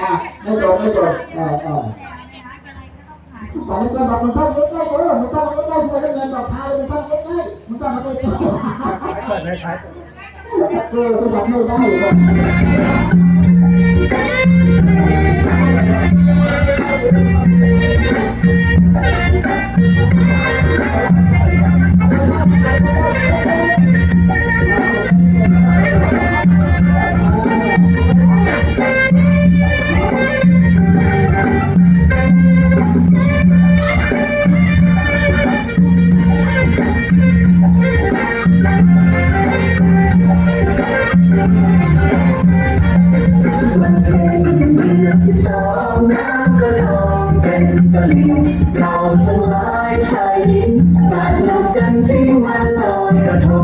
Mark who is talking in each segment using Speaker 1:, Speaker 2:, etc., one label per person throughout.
Speaker 1: อ่าไม่จบไม่จบเออเออตอนนี้ก็บอกมันต้องใกล้ๆเออมันต้องใกล้ๆช่วยเงินดอกทานมันต้องใกล้ๆมันต้องมาใกล้ๆ
Speaker 2: เปิดเลยครับ
Speaker 1: เออก็บอกไม่ได้
Speaker 3: สิบสองน้ำก็ทองเป็นกะลิงเราทั้งหลายชายหญิงสนุกกันที่วันลอยกระทง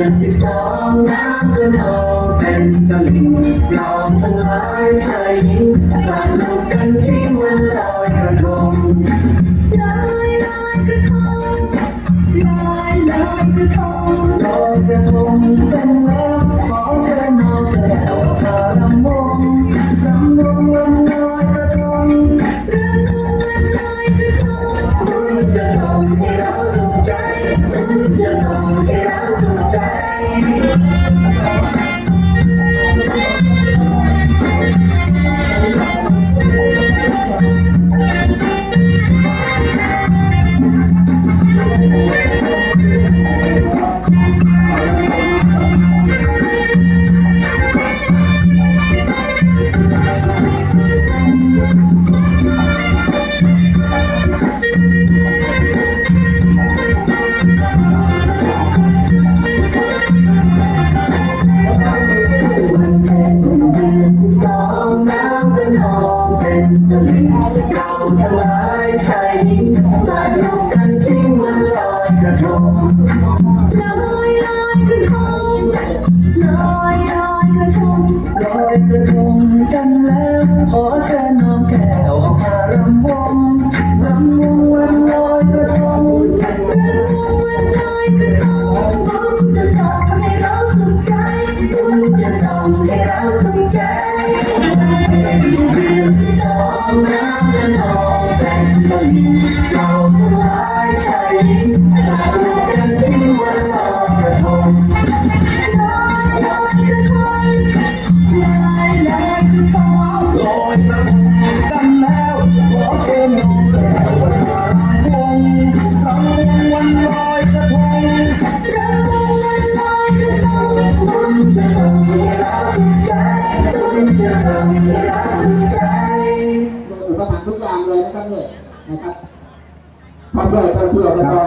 Speaker 3: ดือนสิบสองน้ำก็นองเป็นตะลิ่งเราทั้งหลายชายหญิงสนุกกันที่วันลอยกระทงลอยลอยกระทงลอยลอยกระทง
Speaker 2: ลอยกระทงกันแล้วขอเชิญน้องแก้วมารำวงรำวงลำลอยกระทง
Speaker 3: ลำวันลอยกระทงบุญจะส่งให้เราสุขใจบุญจะส่งให้ เป็นตะลิ่งเราทลายชายหญิงสนุกกันที่
Speaker 2: มันลอยกระทง
Speaker 3: สุขใจเป็นเดือสองน้ำกันนองเป็นตะลิ่งเราทั้งหลายชายหญิงสนุก
Speaker 1: ทุกอย่างเลยนะครับเนี่ยนะครับทำด้วยทำเพื่อแล้วก็